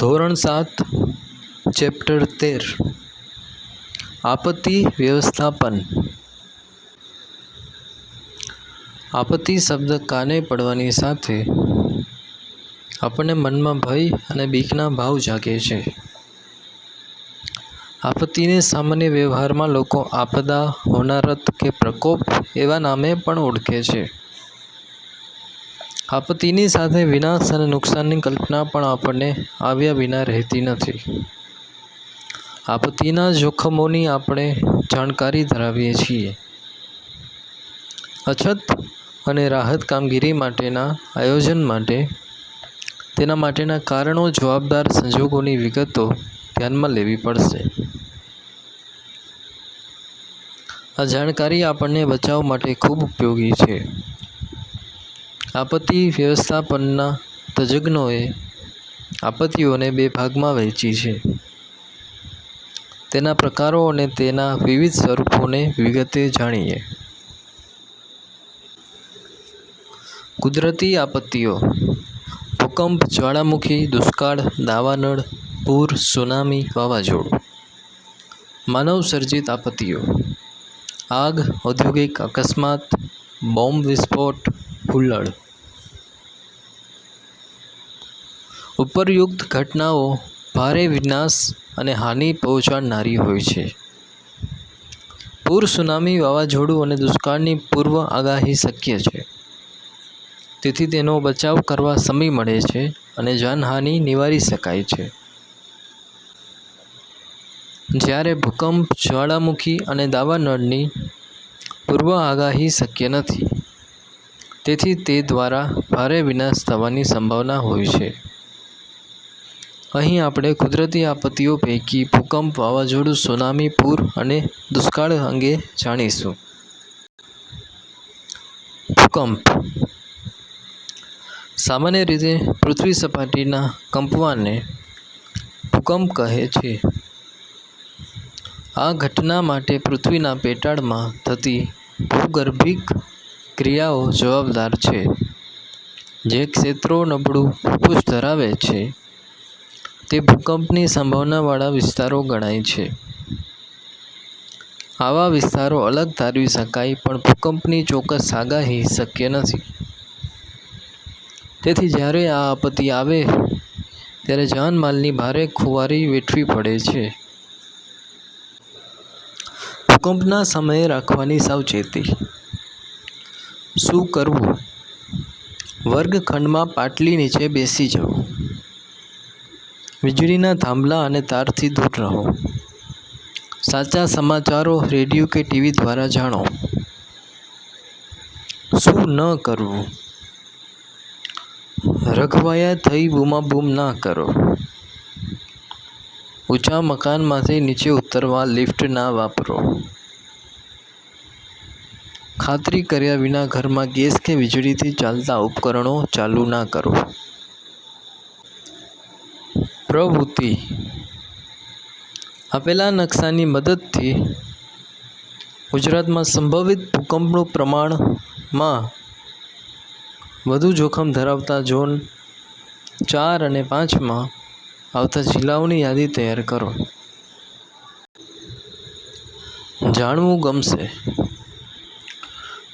ધોરણ સાત, ચેપ્ટર તેર. આપત્તિ વ્યવસ્થાપન. આપત્તિ શબ્દ કાને પડવાની સાથે આપણને મનમાં ભય અને બીકના ભાવ જાગે છે. આપત્તિને સામાન્ય વ્યવહારમાં લોકો આપદા, હોનારત કે પ્રકોપ એવા નામે પણ ઓળખે છે. આપત્તિની સાથે વિનાશ અને નુકસાનની કલ્પના પણ આપણને આવ્યા વિના રહેતી નથી. આપત્તિના જોખમોની આપણે જાણકારી ધરાવીએ છીએ. અછત અને રાહત કામગીરી માટેના આયોજન માટે, તેના માટેના કારણો, જવાબદાર સંજોગોની વિગતો ધ્યાનમાં લેવી પડશે. આ જાણકારી આપણને બચાવ માટે ખૂબ ઉપયોગી છે. આપત્તિ વ્યવસ્થાપનના તજજ્ઞોએ આપત્તિઓને બે ભાગમાં વહેંચી છે. તેના પ્રકારો અને તેના વિવિધ સ્વરૂપોને વિગતે જાણીએ. કુદરતી આપત્તિઓ. ભૂકંપ, જ્વાળામુખી, દુષ્કાળ, દાવાનળ, પૂર, સુનામી, વાવાઝોડું. માનવસર્જિત આપત્તિઓ. આગ, ઔદ્યોગિક અકસ્માત, બોમ્બ વિસ્ફોટ હુલ્લડ ઉપરયુક્ત ઘટનાઓ ભારે વિનાશ અને હાનિ પહોંચાડનારી હોય છે. પૂર, સુનામી વાવાઝોડું અને દુષ્કાળની પૂર્વ આગાહી શક્ય છે. તેથી તેનો બચાવ કરવા સમય મળે છે અને જાનહાનિ નિવારી શકાય છે. જ્યારે ભૂકંપ જ્વાળામુખી અને દાવાનળની પૂર્વ આગાહી શક્ય નથી તેથી તે દ્વારા ભારે વિનાશ થવાની સંભાવના હોય છે. અહીં આપણે કુદરતી આપત્તિઓ પૈકી ભૂકંપ, વાવાઝોડું, સુનામી, પૂર અને દુષ્કાળ અંગે જાણીશું. ભૂકંપ. સામાન્ય રીતે પૃથ્વી સપાટીના કંપવાને ભૂકંપ કહે છે. આ ઘટના માટે પૃથ્વીના પેટાળમાં થતી ભૂગર્ભિક ક્રિયાઓ જવાબદાર છે. જે ક્ષેત્રો નબળું ફૂફૂસ ધરાવે છે, તે ભૂકંપની સંભાવનાવાળા વિસ્તારો ગણાય છે. આવા વિસ્તારો અલગ તારવી શકાય, પણ ભૂકંપની ચોક્કસ આગાહી શક્ય નથી. તેથી જ્યારે આ આપત્તિ આવે, ત્યારે જાનમાલની ભારે ખુવારી વેઠવી પડે છે. ભૂકંપના સમયે રાખવાની સાવચેતી. શું કરવું? વર્ગખંડમાં પાટલી નીચે બેસી જવું વીજળીના થાંભલા અને તારથી દૂર રહો. સાચા સમાચારો રેડિયો કે ટીવી દ્વારા જાણો. શું ન કરવું? રઘવાયા થઈ બૂમાબૂમ ના કરો. ઊંચા મકાનમાંથી નીચે ઉતરવા લિફ્ટ ના વાપરો. ખાતરી કર્યા વિના ઘરમાં ગેસ કે વીજળીથી ચાલતા ઉપકરણો ચાલુ ના કરો. પ્રવૃત્તિ. આપેલા નકશાની મદદથી ગુજરાતમાં સંભવિત ભૂકંપનું પ્રમાણમાં વધુ જોખમ ધરાવતા ઝોન ચાર અને પાંચમાં આવતા જિલ્લાઓની યાદી તૈયાર કરો. જાણવું ગમશે.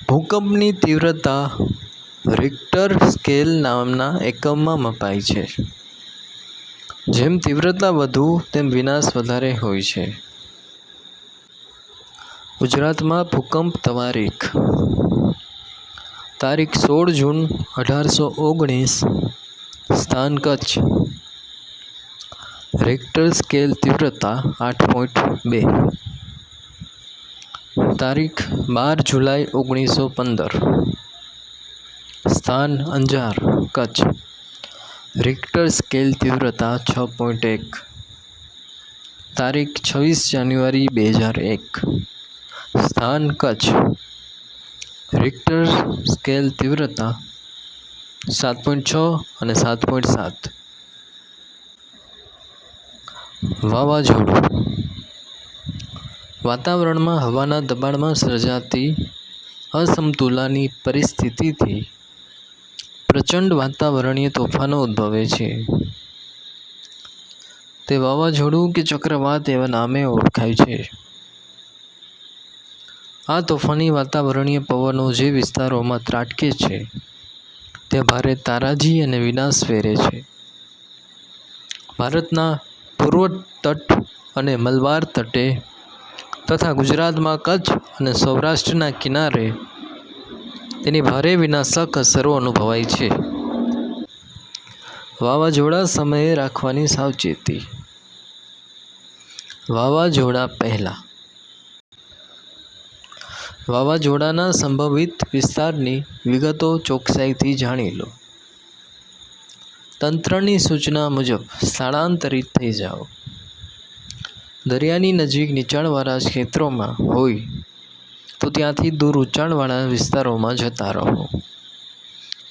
ભૂકંપની તીવ્રતા રિક્ટર સ્કેલ નામના એકમમાં મપાય છે. જેમ તીવ્રતા વધુ, તેમ વિનાશ વધારે હોય છે. ગુજરાતમાં ભૂકંપ તવારીખ. તારીખ સોળ જૂન અઢારસો ઓગણીસ. સ્થાન કચ્છ. રિક્ટર સ્કેલ તીવ્રતા આઠ પોઈન્ટ બે. તારીખ બાર જુલાઈ ઓગણીસો પંદર. સ્થાન અંજાર, કચ્છ. રિક્ટર સ્કેલ તીવ્રતા છ પોઈન્ટ એક. તારીખ છવ્વીસ જાન્યુઆરી બે હજાર એક. સ્થાન કચ્છ. રિક્ટર સ્કેલ તીવ્રતા સાત પોઈન્ટ છ અને સાત પોઈન્ટ સાત. વાવાઝોડું. વાતાવરણમાં હવાના દબાણમાં સર્જાતી અસમતુલાની પરિસ્થિતિથી પ્રચંડ વાતાવરણીય તોફાનો ઉદ્ભવે છે. તે વાવાઝોડું કે ચક્રવાત એવા નામે ઓળખાય છે. આ તોફાની વાતાવરણીય પવનો જે વિસ્તારોમાં ત્રાટકે છે ત્યાં ભારે તારાજી અને વિનાશ વેરે છે. ભારતના પૂર્વ તટ અને મલબાર તટે તથા ગુજરાતમાં કચ્છ અને સૌરાષ્ટ્રના કિનારે તેની ભારે વિનાશક અસરો અનુભવાય છે. વાવાઝોડા સમયે રાખવાની સાવચેતી. વાવાઝોડા પહેલાં. વાવાઝોડાના સંભવિત વિસ્તારની વિગતો ચોકસાઈથી જાણી લો. તંત્રની સૂચના મુજબ સ્થળાંતરિત થઈ જાઓ. દરિયાની નજીક નીચાણવાળા ક્ષેત્રોમાં હોય, તો ત્યાંથી દૂર ઊંચાણવાળા વિસ્તારોમાં જતા રહો.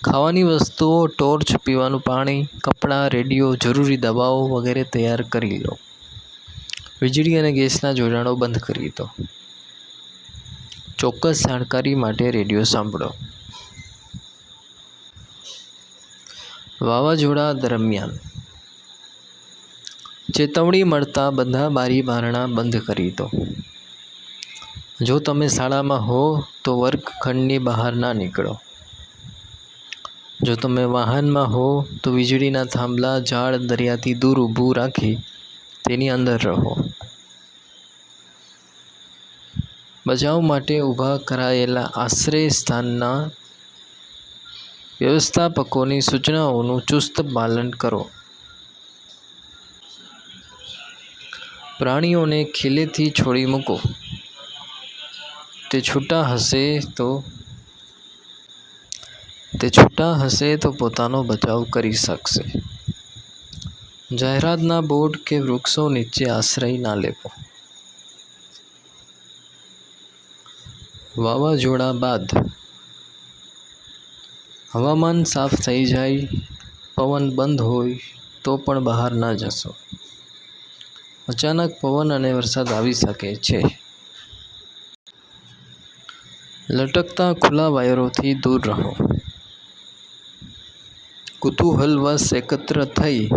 ખાવાની વસ્તુઓ, ટોર્ચ, પીવાનું પાણી, કપડાં, રેડિયો, જરૂરી દવાઓ વગેરે તૈયાર કરી લો. વીજળી અને ગેસના જોડાણો બંધ કરી દો. ચોક્કસ જાણકારી માટે રેડિયો સાંભળો. વાવાઝોડા દરમિયાન ચેતવણી મળતા બધા બારી બારણા બંધ કરી દો. જો તમે શાળામાં હો, તો વર્ગખંડની બહાર ના નીકળો. જો તમે વાહનમાં હો, તો વીજળીના થાંભલા, ઝાડ, દરિયાથી દૂર ઊભું રાખી તેની અંદર રહો. બચાવ માટે ઊભા કરાયેલા આશ્રય સ્થાનના વ્યવસ્થાપકોની સૂચનાઓનું ચુસ્ત પાલન કરો. પ્રાણીઓને ખીલેથી છોડી મૂકો. તે છૂટા હશે તો તે છૂટા હશે તો પોતાનો બચાવ કરી શકશે. જાહેરાતના બોર્ડ કે વૃક્ષો નીચે આશ્રય ના લેવો. વાવાઝોડા બાદ હવામાન સાફ થઈ જાય, પવન બંધ હોય તો પણ બહાર ના જશો. અચાનક પવન અને વરસાદ આવી શકે છે. લટકતા ખુલ્લા વાયરોથી દૂર રહો. કુતૂહલવશ એકત્ર થઈ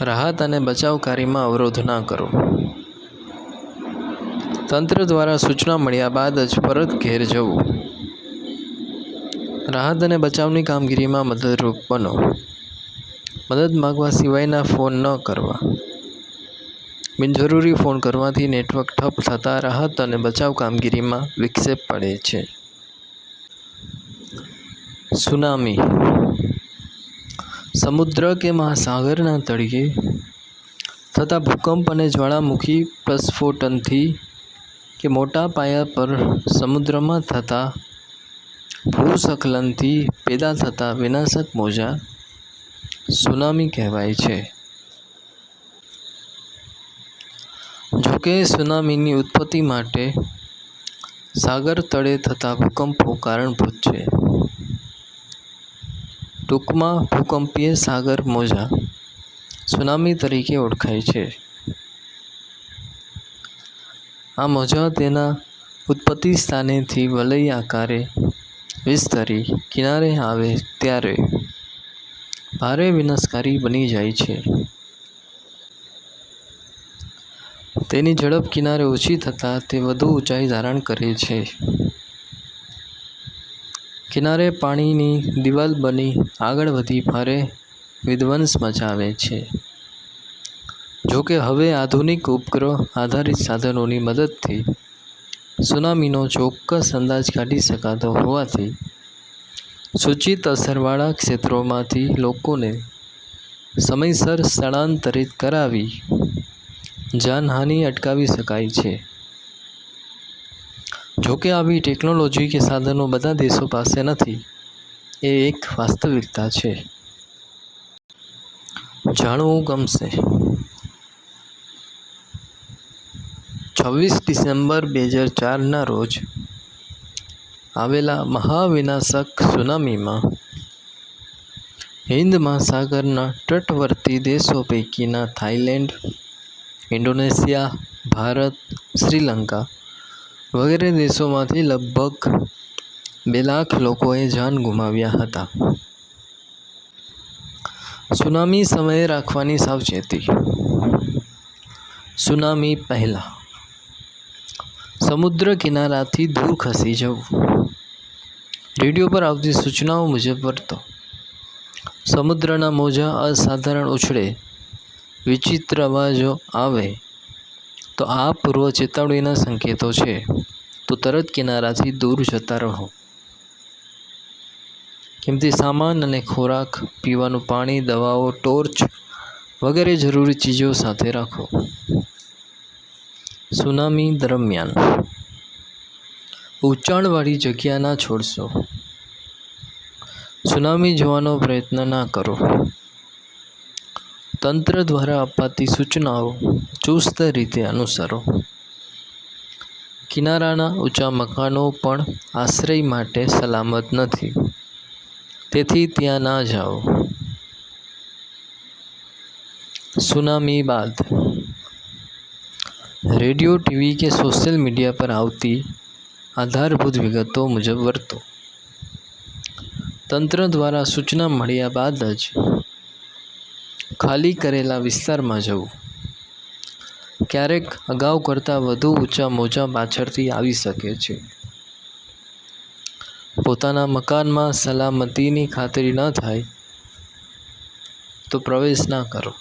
રાહત અને બચાવ કાર્યમાં અવરોધ ના કરો. તંત્ર દ્વારા સૂચના મળ્યા બાદ જ પરત ઘેર જવું. રાહત અને બચાવની કામગીરીમાં મદદરૂપ બનો. મદદ માગવા સિવાયના ફોન ન કરવા. બિનજરૂરી ફોન કરવાથી નેટવર્ક ઠપ થતાં રાહત અને બચાવ કામગીરીમાં વિક્ષેપ પડે છે. સુનામી. સમુદ્ર કે મહાસાગરના તળિયે થતા ભૂકંપ અને જ્વાળામુખી પ્રસ્ફોટનથી કે મોટા પાયા પર સમુદ્રમાં થતા ભૂસ્ખલનથી પેદા થતા વિનાશક મોજા સુનામી કહેવાય છે. જોકે સુનામીની ઉત્પત્તિ માટે સાગર તળે થતા ભૂકંપો કારણભૂત છે. ટૂંકમાં ભૂકંપીય સાગર મોજા સુનામી તરીકે ઓળખાય છે. આ મોજા તેના ઉત્પત્તિ સ્થાનેથી વલય આકારે વિસ્તરી કિનારે આવે ત્યારે ભારે વિનાશકારી બની જાય છે. તેની ઝડપ કિનારે ઓછી થતાં તે વધુ ઊંચાઈ ધારણ કરે છે. કિનારે પાણીની દિવાલ બની આગળ વધી ભારે વિધ્વંસ મચાવે છે. જોકે હવે આધુનિક ઉપગ્રહ આધારિત સાધનોની મદદથી સુનામીનો ચોક્કસ અંદાજ કાઢી શકાતો હોવાથી સૂચિત અસરવાળા ક્ષેત્રોમાંથી લોકોને સમયસર સ્થળાંતરિત કરાવી જાનહાનિ અટકાવી શકાય છે. જોકે આવી ટેકનોલોજી કે સાધનો બધા દેશો પાસે નથી, એ એક વાસ્તવિકતા છે. જાણવું ગમશે. છવ્વીસ ડિસેમ્બર બે હજાર ચારના રોજ આવેલા મહાવિનાશક સુનામીમાં હિન્દ મહાસાગરના તટવર્તી દેશો પૈકીના થાઈલેન્ડ ઇન્ડોનેશિયા, ભારત, શ્રીલંકા વગેરે દેશોમાંથી લગભગ બે લાખ લોકોએ જાન ગુમાવ્યા હતા. સુનામી સમયે રાખવાની સાવચેતી. સુનામી પહેલાં. સમુદ્ર કિનારાથી દૂર ખસી જવું. રેડિયો પર આવતી સૂચનાઓ મુજબ વર્તો. સમુદ્રના મોજા અસાધારણ ઉછળે. વિચિત્ર અવાજો આવે, તો આ પૂર્વ ચેતવણીના સંકેતો છે. તો તરત કિનારાથી દૂર જતા રહો. કિંમતી સામાન અને ખોરાક પીવાનું પાણી, દવાઓ, ટોર્ચ વગેરે જરૂરી ચીજો સાથે રાખો. સુનામી દરમિયાન ઊંચાણવાળી જગ્યા ના છોડશો. સુનામી જોવાનો પ્રયત્ન ના કરો. તંત્ર દ્વારા અપાતી સૂચનાઓ ચુસ્ત રીતે અનુસરો કિનારાના ઊંચા મકાનો પણ આશ્રય માટે સલામત નથી તેથી ત્યાં ના જાઓ સુનામી બાદ રેડિયો ટીવી કે સોશિયલ મીડિયા પર આવતી આધારભૂત વિગતો મુજબ વર્તો તંત્ર દ્વારા સૂચના મળ્યા બાદ જ ખાલી કરેલા વિસ્તારમાં જવું. ક્યારેક અગાઉ કરતાં વધુ ઊંચા મોજા પાછળથી આવી શકે છે. પોતાના મકાનમાં સલામતીની ખાતરી ન થાય તો પ્રવેશ ના કરો.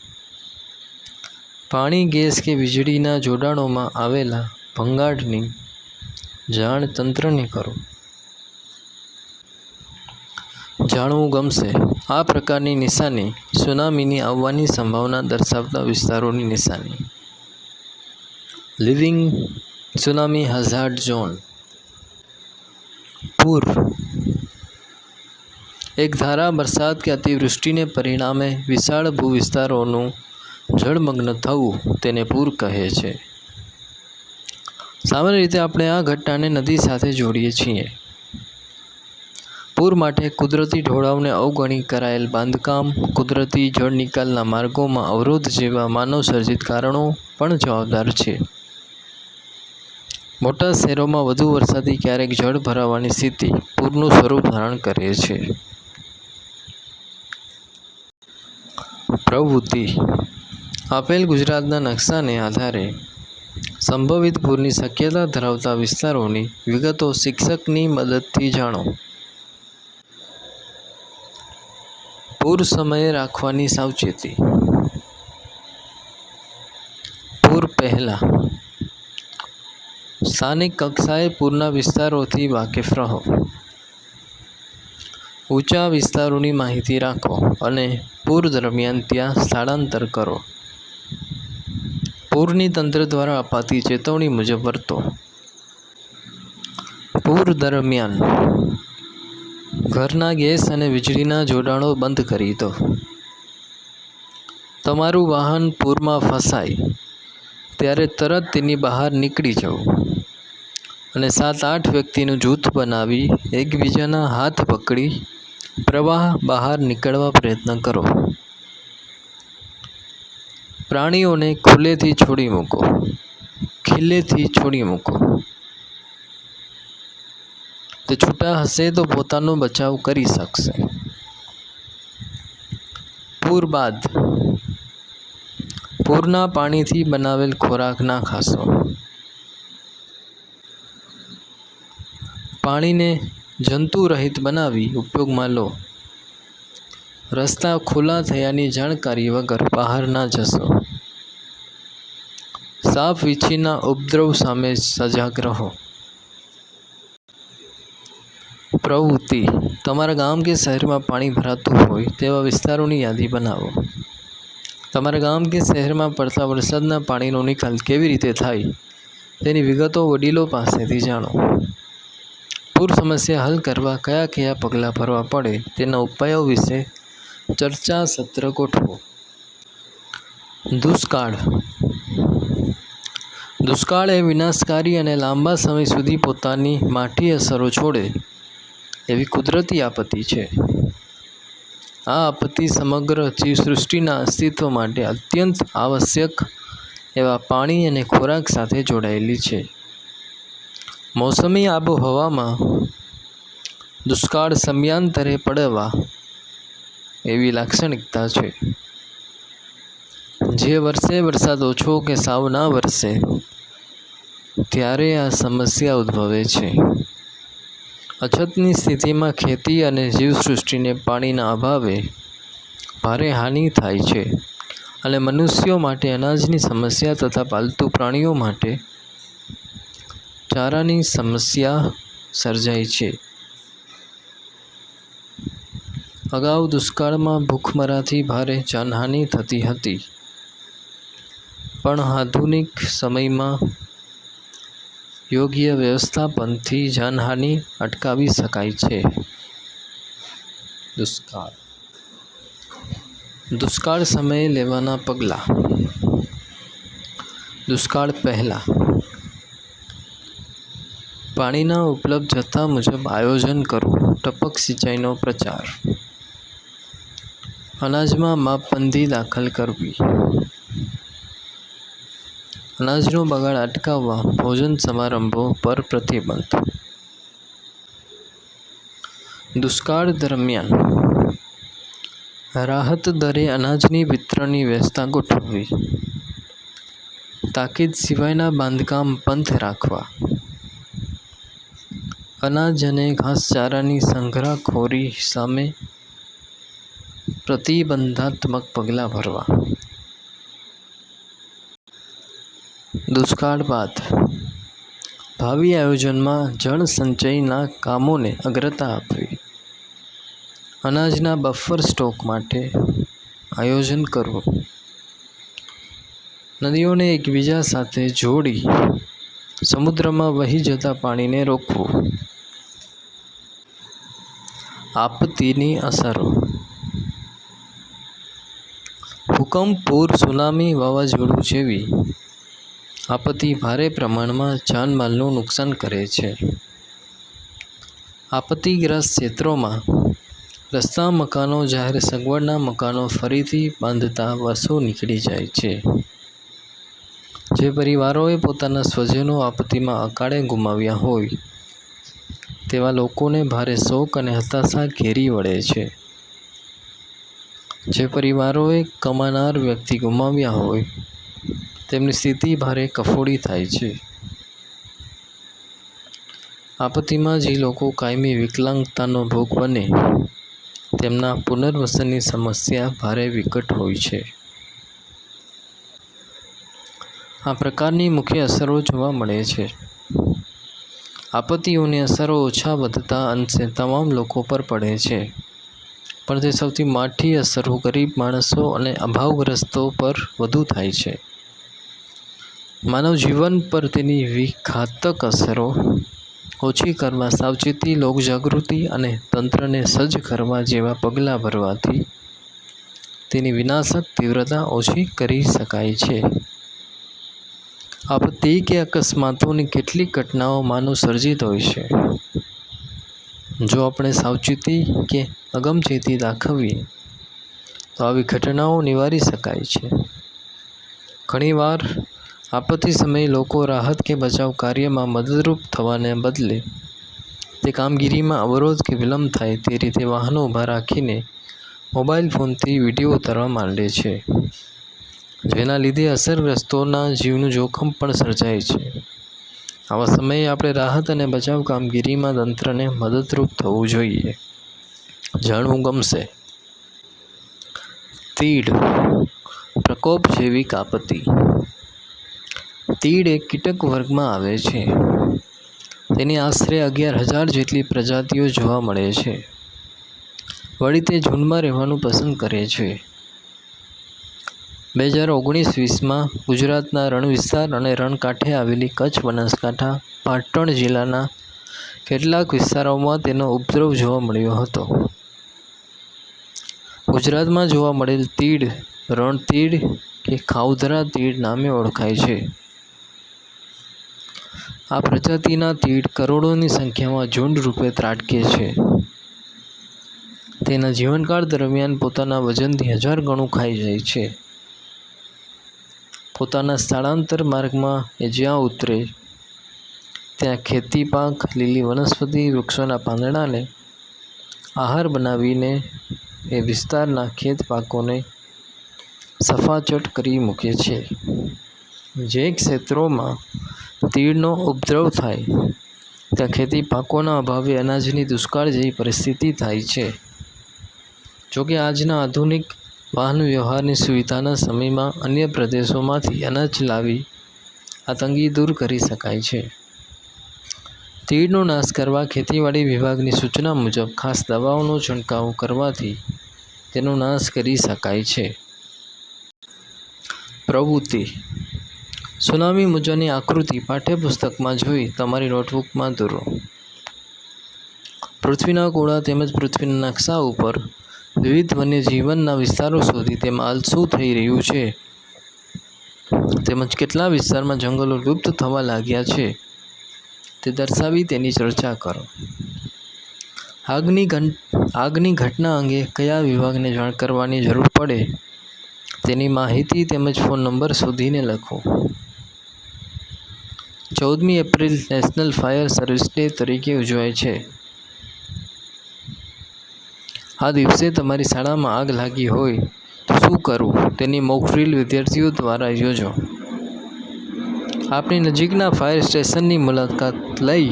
પાણી, ગેસ કે વીજળીના જોડાણોમાં આવેલા ભંગાણની જાણ તંત્રને કરો. જાણવું ગમશે. આ પ્રકારની નિશાની સુનામીની આવવાની સંભાવના દર્શાવતા વિસ્તારોની નિશાની. Living tsunami hazard zone. પૂર. એક ધારા વરસાદ કે અતિવૃષ્ટિને પરિણામે વિશાળ ભૂવિસ્તારોનું જળમગ્ન થવું તેને પૂર કહે છે. સામાન્ય રીતે આપણે આ ઘટનાને નદી સાથે જોડીએ છીએ. પૂર માટે કુદરતી ઢોળાવને અવગણી કરાયેલ બાંધકામ, કુદરતી જળ નિકાલના માર્ગોમાં અવરોધ જેવા માનવસર્જિત કારણો પણ જવાબદાર છે. મોટા શહેરોમાં વધુ વરસાદથી ક્યારેક જળ ભરાવાની સ્થિતિ પૂરનું સ્વરૂપ ધારણ કરે છે. પ્રવૃત્તિ. આપેલ ગુજરાતના નકશાને આધારે સંભવિત પૂરની શક્યતા ધરાવતા વિસ્તારોની વિગતો શિક્ષકની મદદથી જાણો. પૂર સમયે રાખવાની સાવચેતી. પૂર પહેલાં. સ્થાનિક કક્ષાએ પૂરના વિસ્તારોથી વાકેફ રહો. ઊંચા વિસ્તારોની માહિતી રાખો અને પૂર દરમિયાન ત્યાં સ્થળાંતર કરો. પૂરની તંત્ર દ્વારા અપાતી ચેતવણી મુજબ વર્તો. પૂર દરમિયાન ઘરના ગેસ અને વીજળીના જોડાણો બંધ કરી દો. તમારું વાહન પૂરમાં ફસાય, ત્યારે તરત તેની બહાર નીકળી જવું અને સાત આઠ વ્યક્તિનું જૂથ બનાવી એકબીજાના હાથ પકડી પ્રવાહ બહાર નીકળવા પ્રયત્ન કરો. પ્રાણીઓને ખુલ્લેથી છોડી મૂકો ખીલ્લેથી છોડી મૂકો. તે છૂટા હશે તો પોતાનો બચાવ કરી શકશે. પૂર બાદ, પૂરના પાણીથી બનાવેલ ખોરાક ના ખાશો. પાણીને જંતુરહિત બનાવી ઉપયોગમાં લો. રસ્તા ખુલ્લા થયાની જાણકારી વગર બહાર ના જશો. સાપ વીંછીના ઉપદ્રવ સામે સજાગ રહો. પ્રવૃત્તિ. તમારા ગામ કે શહેરમાં પાણી ભરાતું હોય તેવા વિસ્તારોની યાદી બનાવો. તમારા ગામ કે શહેરમાં પડતા વરસાદના પાણીનો નિકાલ કેવી રીતે થાય, તેની વિગતો વડીલો પાસેથી જાણો. પૂર સમસ્યા હલ કરવા કયા કયા પગલાં ભરવા પડે તેના ઉપાયો વિશે ચર્ચા સત્ર ગોઠવો. દુષ્કાળ. દુષ્કાળ એ વિનાશકારી અને લાંબા સમય સુધી પોતાની માઠી અસરો છોડે. એવી કુદરતી આપત્તિ છે. આ આપત્તિ સમગ્ર જીવસૃષ્ટિના અસ્તિત્વ માટે અત્યંત આવશ્યક એવા પાણી અને ખોરાક સાથે જોડાયેલી છે. મોસમી આબોહવામાં દુષ્કાળ સમયાંતરે પડવા એવી લાક્ષણિકતા છે. જે વર્ષે વરસાદ ઓછો કે સાવ ના વરસે, ત્યારે આ સમસ્યા ઉદ્ભવે છે. અછતની સ્થિતિમાં ખેતી અને જીવસૃષ્ટિને પાણીના અભાવે ભારે હાનિ થાય છે અને મનુષ્યો માટે અનાજની સમસ્યા તથા પાલતુ પ્રાણીઓ માટે ચારાની સમસ્યા સર્જાય છે. અગાઉ દુષ્કાળમાં ભૂખમરાથી ભારે જાનહાનિ થતી હતી. પણ આધુનિક સમયમાં યોગ્ય વ્યવસ્થાપનથી જાનહાનિ અટકાવી શકાય છે. દુષ્કાળ. દુષ્કાળ સમયે લેવાના પગલાં. દુષ્કાળ પહેલાં. પાણીના ઉપલબ્ધતા મુજબ આયોજન કરવું ટપક સિંચાઈનો પ્રચાર. અનાજમાં માપબંધી દાખલ કરવી. અનાજનો બગાડ અટકાવવા ભોજન સમારંભો પર પ્રતિબંધ. દુષ્કાળ દરમિયાન રાહત દરે અનાજની વિતરણની વ્યવસ્થા ગોઠવવી. તાકીદ સિવાયના બાંધકામ બંધ રાખવા. અનાજ અને ઘાસચારાની સંગ્રહખોરી સામે પ્રતિબંધાત્મક પગલાં ભરવા. દુષ્કાળ બાદ ભાવિ આયોજનમાં જળ સંચયના કામોને અગ્રતા આપવી. અનાજના બફર સ્ટોક માટે આયોજન કરવું. નદીઓને એકબીજા સાથે જોડી સમુદ્રમાં વહી જતા પાણીને રોકવું. આપત્તિની અસરો. ભૂકંપ, પૂર, સુનામી વાવાઝોડું જેવી આપત્તિ ભારે પ્રમાણમાં જાનમાલનું નુકસાન કરે છે. આપત્તિગ્રસ્ત ક્ષેત્રોમાં રસ્તા મકાનો, જાહેર સગવડના મકાનો ફરીથી બાંધતા વર્ષો નીકળી જાય છે. જે પરિવારોએ પોતાના સ્વજનો આપત્તિમાં અકાળે ગુમાવ્યા હોય, તેવા લોકોને ભારે શોક અને હતાશા ઘેરી વળે છે. જે પરિવારોએ કમાનાર વ્યક્તિ ગુમાવ્યા હોય તેમની સ્થિતિ ભારે કફોડી થાય છે. આપત્તિમાં જે લોકો કાયમી વિકલાંગતાનો ભોગ બને, તેમના પુનર્વસનની સમસ્યા ભારે વિકટ હોય છે. આ પ્રકારની મુખ્ય અસરો જોવા મળે છે. આપત્તિઓની અસરો ઓછા વધતા અંશે તમામ લોકો પર પડે છે, પણ તે સૌથી માઠી અસરો ગરીબ માણસો અને અભાવગ્રસ્તો પર વધુ થાય છે. માનવ જીવન પર તેની વિઘાતક અસરો ઓછી કરવા, સાવચેતી, લોકજાગૃતિ અને તંત્રને સજ્જ કરવા જેવા પગલાં ભરવાથી તેની વિનાશક તીવ્રતા ઓછી કરી શકાય છે. આપત્તિ કે અકસ્માતોની કેટલીક ઘટનાઓ માનવ સર્જિત હોય છે. જો આપણે સાવચેતી કે અગમચેતી દાખવીએ, તો આવી ઘટનાઓ નિવારી શકાય છે. ઘણીવાર આપત્તિ સમયે લોકો રાહત કે બચાવ કાર્યમાં મદદરૂપ થવાને બદલે તે કામગીરીમાં અવરોધ કે વિલંબ થાય તે રીતે વાહનો ઊભા રાખીને મોબાઈલ ફોનથી વીડિયો ઉતારવા માંડે છે, જેના લીધે અસરગ્રસ્તોના જીવનું જોખમ પણ સર્જાય છે. આવા સમયે આપણે રાહત અને બચાવ કામગીરીમાં તંત્રને મદદરૂપ થવું જોઈએ. જાણવું ગમશે. તીડ, પ્રકોપ જેવી આપત્તિ તીડ એક કીટક વર્ગમાં આવે છે. તેની આશરે અગિયાર હજાર જેટલી પ્રજાતિઓ જોવા મળે છે. વળી તે ઝૂંડમાં રહેવાનું પસંદ કરે છે. બે હજાર ઓગણીસ વીસમાં ગુજરાતના રણ વિસ્તાર અને રણકાંઠે આવેલી કચ્છ બનાસકાંઠા પાટણ જિલ્લાના કેટલાક વિસ્તારોમાં તેનો ઉપદ્રવ જોવા મળ્યો હતો. ગુજરાતમાં જોવા મળેલ તીડ, રણતીડ કે ખાઉધરા તીડ નામે ઓળખાય છે. આ પ્રજાતિના તીડ કરોડોની સંખ્યામાં ઝુંડ રૂપે ત્રાટકે છે. તેના જીવનકાળ દરમિયાન પોતાના વજનથી હજાર ગણું ખાઈ જાય છે. પોતાના સ્થળાંતર માર્ગમાં એ જ્યાં ઉતરે, ત્યાં ખેતી પાક, લીલી વનસ્પતિ, વૃક્ષોના પાંદડાને આહાર બનાવીને એ વિસ્તારના ખેત પાકોને સફાચટ કરી મૂકે છે. જે ક્ષેત્રોમાં તીડનો ઉપદ્રવ થાય ત્યાં ખેતી પાકોના અભાવે અનાજની દુષ્કાળ જેવી પરિસ્થિતિ થાય છે. જોકે આજના આધુનિક વાહન વ્યવહારની સુવિધાના સમયમાં અન્ય પ્રદેશોમાંથી અનાજ લાવી આ તંગી દૂર કરી શકાય છે. તીડનો નાશ કરવા ખેતીવાડી વિભાગની સૂચના મુજબ ખાસ દવાઓનો છંટકાવ કરવાથી તેનો નાશ કરી શકાય છે. પ્રવૃત્તિ સુનામી મુજબની આકૃતિ પાઠ્યપુસ્તકમાં જોઈ તમારી નોટબુકમાં દોરો. પૃથ્વીના ગોળા તેમજ પૃથ્વીના નકશા ઉપર વિવિધ વન્યજીવનના વિસ્તારો શોધી તેમાં શું થઈ રહ્યું છે. તેમજ કેટલા વિસ્તારમાં જંગલો લુપ્ત થવા લાગ્યા છે તે દર્શાવી તેની ચર્ચા કરો. આગની આગની ઘટના અંગે કયા વિભાગને જાણ કરવાની જરૂર પડે તેની માહિતી તેમજ ફોન નંબર શોધીને લખો. ચૌદમી April national fire service day તરીકે ઉજવાય છે. આ દિવસે તમારી શાળામાં આગ લાગી હોય તો શું કરવું? તેની મોક ડ્રીલ વિદ્યાર્થીઓ દ્વારા યોજો. આપની નજીકના ફાયર સ્ટેશનની મુલાકાત લઈ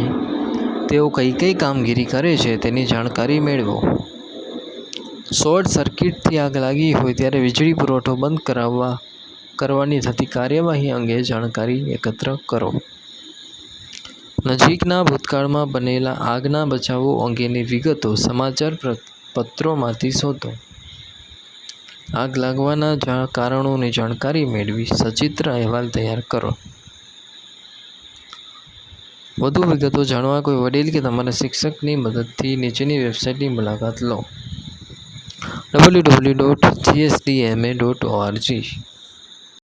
તેઓ કઈ કઈ કામગીરી કરે છે તેની જાણકારી મેળવો. શોર્ટ સર્કિટથી આગ લાગી હોય ત્યારે વીજળી પુરવઠો બંધ કરાવવા કરવાની થતી કાર્યવાહી અંગે જાણકારી એકત્ર કરો. નજીકના ભૂતકાળમાં બનેલા આગના બચાવો અંગેની વિગતો સમાચાર પત્રોમાંથી શોધો. આગ લાગવાના કારણોની જાણકારી મેળવી સચિત્ર અહેવાલ તૈયાર કરો. વધુ વિગતો જાણવા કોઈ વડીલ કે તમારા શિક્ષકની મદદથી નીચેની વેબસાઇટની મુલાકાત લો. W W dot GSDMA dot ORG